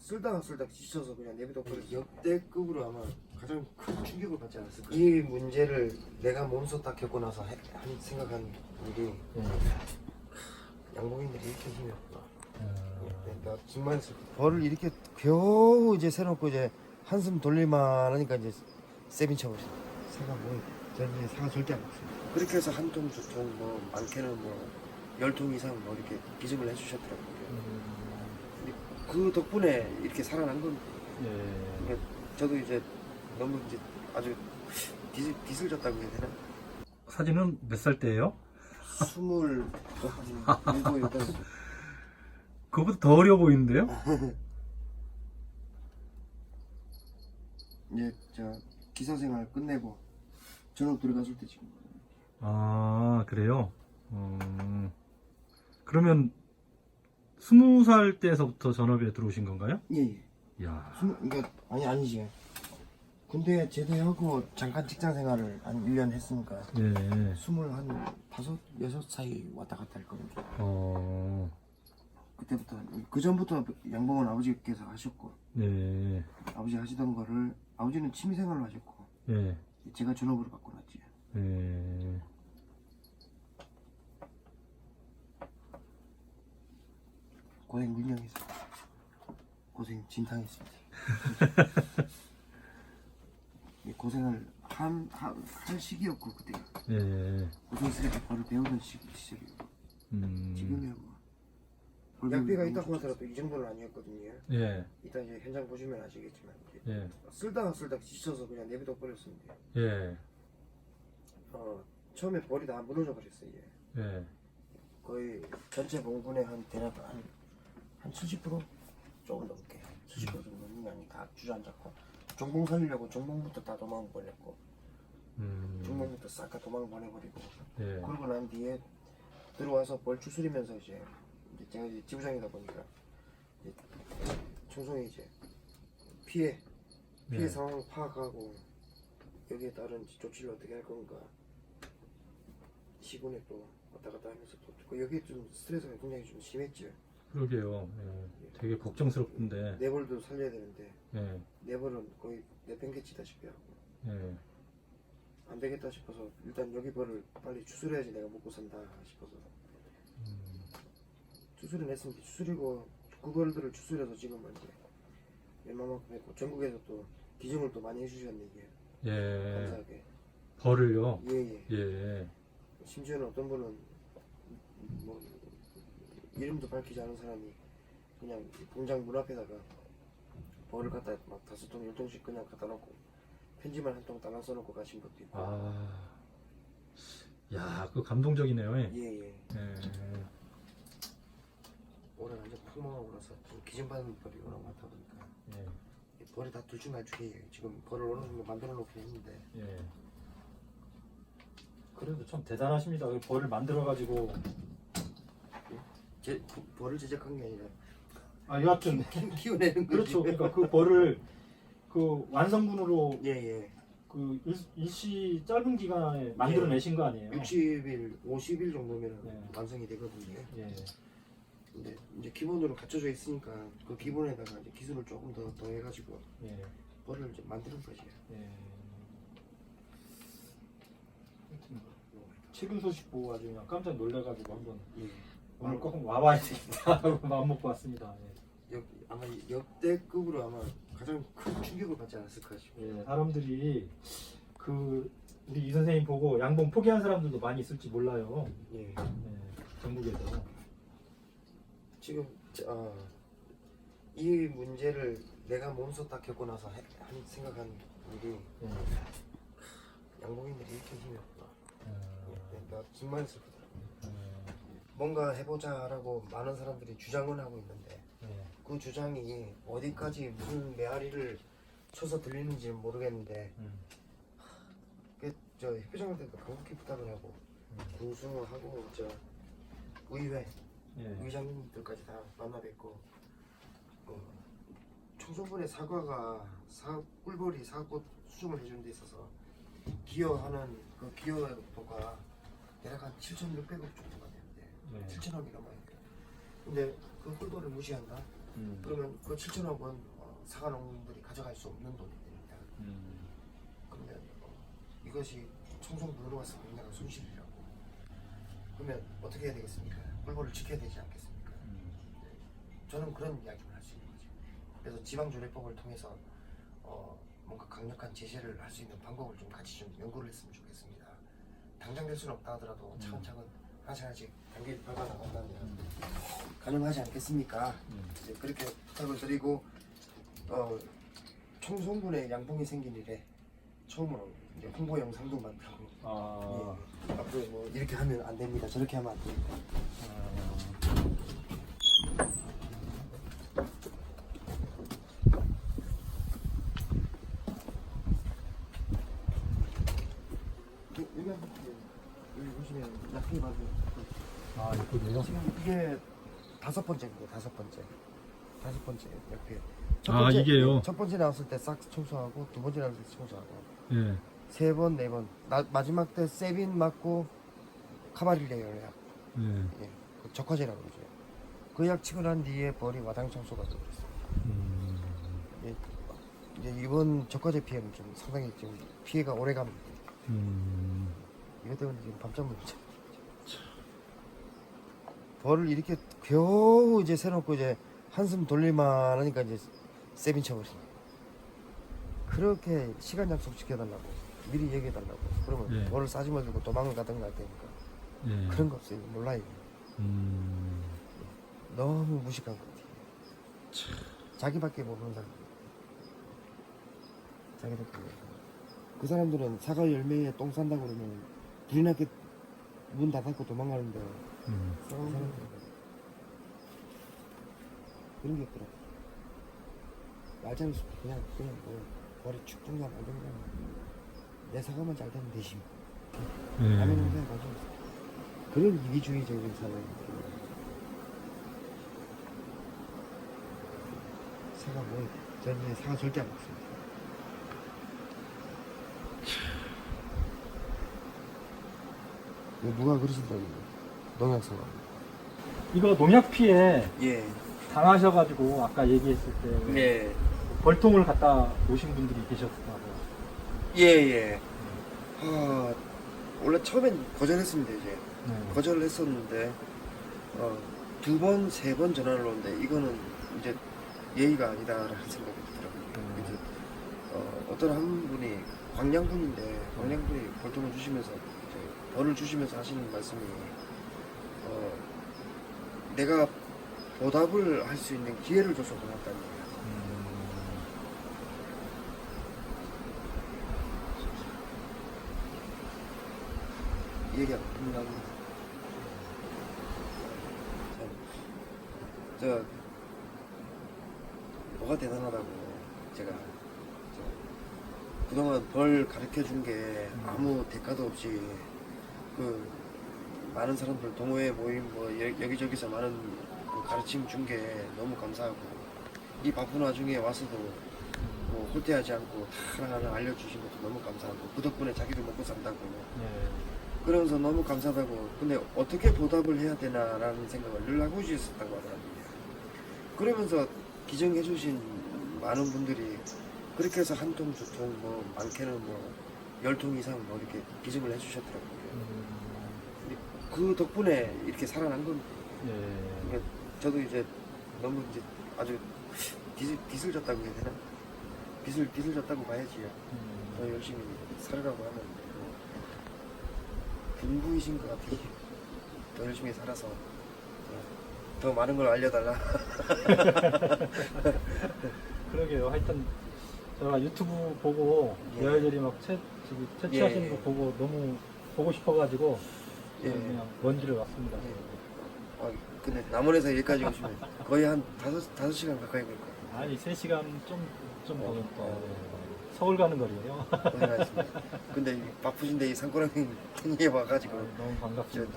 쓸다가 쓸다가 지쳐서 그냥 버렸어. 역대급으로 아마 가장 큰 충격을 받지 않았을까. 이 문제를 내가 몸소 딱 겪고 나서 해- 한 생각한 일이 양복인들이 이렇게 힘이 없구나. 나 정말 슬- 벌을 이렇게 겨우 이제 세놓고 이제 한숨 돌릴만 하니까 이제 세빈 쳐버렸어. 사과 뭐 저는 사과 절대 안 먹습니다. 그렇게 해서 한 통, 두 통, 뭐 많게는 뭐 열 통 이상 뭐 이렇게 기증을 해주셨더라고요. 그 덕분에 이렇게 살아난 겁니다. 예. 저도 이제 너무 이제 아주 뒤슬, 뒤슬졌다고 해야 되나? 사진은 몇 살 때예요? 스물 일곱 여덟 그거보다 더 어려 보이는데요? 이제 저 기사 생활 끝내고 전업 들어갔을 때 지금 아 그래요? 음, 그러면 스무 살 때서부터 전업에 들어오신 건가요? 예예 이야 스무 그러니까 아니 아니지 군대 제대하고 잠깐 직장 생활을 한 1년 했으니까 예. 스물 한 다섯 여섯 사이 왔다 갔다 할 겁니다 어, 그때부터 그 전부터 양봉은 아버지께서 하셨고 네. 아버지 하시던 거를 아버지는 취미 생활로 하셨고 예. 제가 전업으로 바꿔놨지 예. 고생 물량했습니다 고생 진탕했습니다 이 고생을 한, 한, 할 시기였고 그때가 예. 고생스럽게 벌을 배우는 시기, 시절이고 음. 지금이야 뭐 약비가 있다고 하더라도 이 정도는 아니었거든요 예. 이따 이제 현장 보시면 아시겠지만 이제 예. 쓸다가 쓸다가 지쳐서 그냥 내비둬 버렸습니다 예. 어, 처음에 벌이 다 무너져 버렸어요 이게. 예. 거의 전체 봉분의 한 대략 한, 한 70% 조금 넘게 70% 정도 넘는 다 주저앉았고 종봉 살리려고 종봉부터 다 도망 보냈고 음. 종봉부터 싹 다 도망 보내버리고 예. 그러고 난 뒤에 들어와서 벌 추스리면서 이제, 이제 제가 이제 지부장이다 보니까 이제 청송이 이제 피해 피해 네. 상황 파악하고 여기에 따른 조치를 어떻게 할 건가 시군에 또 왔다 갔다 하면서 또그 여기에 좀 스트레스가 굉장히 좀 심했죠 그러게요. 예. 되게 걱정스럽던데. 네벌도 살려야 되는데 예. 네벌은 거의 내팽개치다시피 하고 예. 안 되겠다 싶어서 일단 여기 벌을 빨리 추스려야지 내가 먹고 산다 싶어서 음. 추수를 했으니까 추수리고 그 벌들을 추수려서 지금은 이제 웬만큼 했고 전국에서 또 기증을 또 많이 해주셨네 이게 예. 감사하게 벌을요. 예예 예. 심지어는 어떤 분은 뭐 이름도 밝히지 않은 사람이 그냥 공장 문 앞에다가 벌을 갖다 막 다섯 통, 열 통씩 그냥 갖다 놓고 편지만 한통 달랑 써놓고 가신 것도 있고 아. 야, 그 감동적이네요. 예. 예예 예. 올해 완전 풍망하고 나서 좀 기증받은 벌이 워낙 많다 보니까 예. 이 벌이 다둘중 나중이에요 지금 벌을 어느 정도 만들어 놓긴 했는데 예. 그래도 참 대단하십니다. 그 벌을 만들어 가지고 제 부- 벌을 제작한 게 아니라 아, 여하튼 키- 키워내는 거지 그렇죠. 그러니까 그 벌을 그 완성분으로 예 예 그 일, 일시 짧은 기간에 만들어내신 거 아니에요? 60일 50일 정도면 네. 완성이 되거든요 예. 근데 이제 기본으로 갖춰져 있으니까 그 기본에다가 이제 기술을 조금 더 더해가지고 예. 벌을 이제 만드는 거지. 예. 하여튼 최근 소식 보고 아주 그냥 깜짝 놀래가지고 한번 예. 오늘 꼭 와봐야 되겠다 하고 마음 먹고 왔습니다. 예. 역 아마 역대급으로 아마 가장 큰 충격을 받지 않았을까 싶어요. 예, 사람들이 그 우리 이 선생님 보고 양봉 포기한 사람들도 많이 있을지 몰라요. 예. 예, 전국에서. 지금 저, 아, 이 문제를 내가 몸소 딱 겪고 나서 해- 한 생각한 일이 예. 양복인들이 이렇게 힘이 없구나. 어, 예, 정말 슬프다. 어, 뭔가 해보자라고 많은 사람들이 주장은 하고 있는데 예. 그 주장이 어디까지 무슨 메아리를 쳐서 들리는지 는 모르겠는데 음, 그저 협회장한테도 강력히 부탁을 하고 군수하고 저 의회 예. 의장님들까지 다 만나 뵙고 어, 청소년의 사과가 사 꿀벌이 사꽃 수정을 해주는 데 있어서 기여하는 그 기여도가 대략 한 7,600억 정도가 되는 데 예. 7천억이 넘어요. 근데 그 꿀벌을 무시한다? 음. 그러면 그 7천억 원 어, 사과 농민들이 가져갈 수 없는 돈이 됩니다. 음. 그러면 어, 이것이 청송부로 와서 굉장한 손실이라고. 그러면 어떻게 해야 되겠습니까? 꿀벌을 지켜야 되지 않겠습니까? 음. 저는 그런 이야기를 할 수 있는 거죠. 그래서 지방조례법을 통해서 어, 뭔가 강력한 제재를 할 수 있는 방법을 좀 같이 좀 연구를 했으면 좋겠습니다. 당장 될 수는 없다 하더라도 차근차근 하 나씩 하나씩 단계를 밟아 나간다면 가능하지 않겠습니까? 음. 이제 그렇게 부탁을 드리고 어, 청송군에 양봉이 생긴 일에 처음으로 이제 홍보 영상도 만들고 아. 예. 앞으로 뭐 이렇게 하면 안 됩니다. 저렇게 하면 안 됩니다. 아. 그, 여기 한번 보세요. 여기 보시면 약해 봐도 아, 이쁘네요. 지금 이게 다섯 번째입니다. 다섯 번째. 다섯 번째 옆에. 첫 아, 이게요? 첫 번째 나왔을 때 싹 청소하고 두 번째 나왔을 때 청소하고 예. 세 번, 네 번. 나, 마지막 때 세빈 맞고 카바릴레 약. 예. 예. 그 적화제라고 그러죠. 그약 치고 난 뒤에 벌이 와당 청소가 되었어요. 음. 예. 이제 이번 적화제 피해는 좀 상당히 좀 피해가 오래 갑니다. 음. 이것 때문에 지금 밤잠을 못 자고 벌을 이렇게 겨우 이제 세놓고 이제 한숨 돌릴만 하니까 이제 세빈 쳐버리네 그렇게 시간 약속 지켜달라고 미리 얘기해달라고. 그러면 네. 벌을 싸지마 들고 도망을 가든가 할 테니까. 예. 그런 거 없어요. 몰라요. 음. 너무 무식한 것 같아요. 자기밖에 모르는 사람. 자기밖에 모르는 사람. 그 사람들은 사과 열매에 똥 싼다고 그러면 불이 나게 문 닫고 도망가는데 음. 싸우는 사람들은 그런 게 있더라 말장이 그냥 그냥 뭐 머리 축중가 말든가 내 사과만 잘 되면 되지. 뭐. 예. 남의 농사에 관심 없어. 그런 이기주의적인 사람이 사과 뭐 저는 사과 절대 안 먹습니다. 누가 그러신다고 농약 사과. 이거 농약 피해. 예 당하셔가지고 아까 얘기했을 때 예. 벌통을 갖다 오신 분들이 계셨다고. 예, 예. 아, 원래 처음엔 거절했습니다, 이제. 네. 거절을 했었는데, 어, 두 번, 세 번 전화를 오는데, 이거는 이제 예의가 아니다라는 생각이 들더라고요. 음. 그래서, 어, 어떤 한 분이, 광량분인데, 광량분이 벌통을 주시면서, 이제 벌을 주시면서 하시는 말씀이, 어, 내가 보답을 할 수 있는 기회를 줘서 고맙다는 거예요. 얘기가 끝나고 저, 저 뭐가 대단하다고 제가 저, 그동안 벌 가르쳐 준 게 아무 대가도 없이 그 많은 사람들 동호회 모임 뭐 여- 여기저기서 많은 그 가르침 준 게 너무 감사하고 이 바쁜 와중에 와서도 뭐 후퇴하지 않고 다 하나하나 알려주신 것도 너무 감사하고 그 덕분에 자기도 먹고 산다고 네. 그러면서 너무 감사하다고 근데 어떻게 보답을 해야 되나라는 생각을 늘 하고 있었다고 하더라고요 그러면서 기증해 주신 많은 분들이 그렇게 해서 한 통, 두 통, 뭐 많게는 뭐 열 통 이상 뭐 이렇게 기증을 해 주셨더라고요 음. 그 덕분에 이렇게 살아난 겁니다 네. 저도 이제 너무 이제 아주 빚을, 빚을 졌다고 해야 되나? 빚을, 빚을 졌다고 봐야지요 음. 더 열심히 살으라고 하면 뭐 분부이신 것 같아요. 더 열심히 살아서 어, 더 많은 걸 알려달라. 그러게요. 하여튼 제가 유튜브 보고 예. 여열들이 막 채, 저기 채취하시는 예. 거 보고 너무 보고 싶어가지고 예. 그냥 먼지를 왔습니다. 예. 아, 근데 남원에서 여기까지 오시면 거의 한 다섯 다섯 시간 가까이 걸 거예요. 아니 3시간 좀좀 어, 더 어. 서울 가는 거리예요. 고생하셨습니다. 근데 이 바쁘신데 이 산고랑이 와가지고 너무 저 반갑습니다.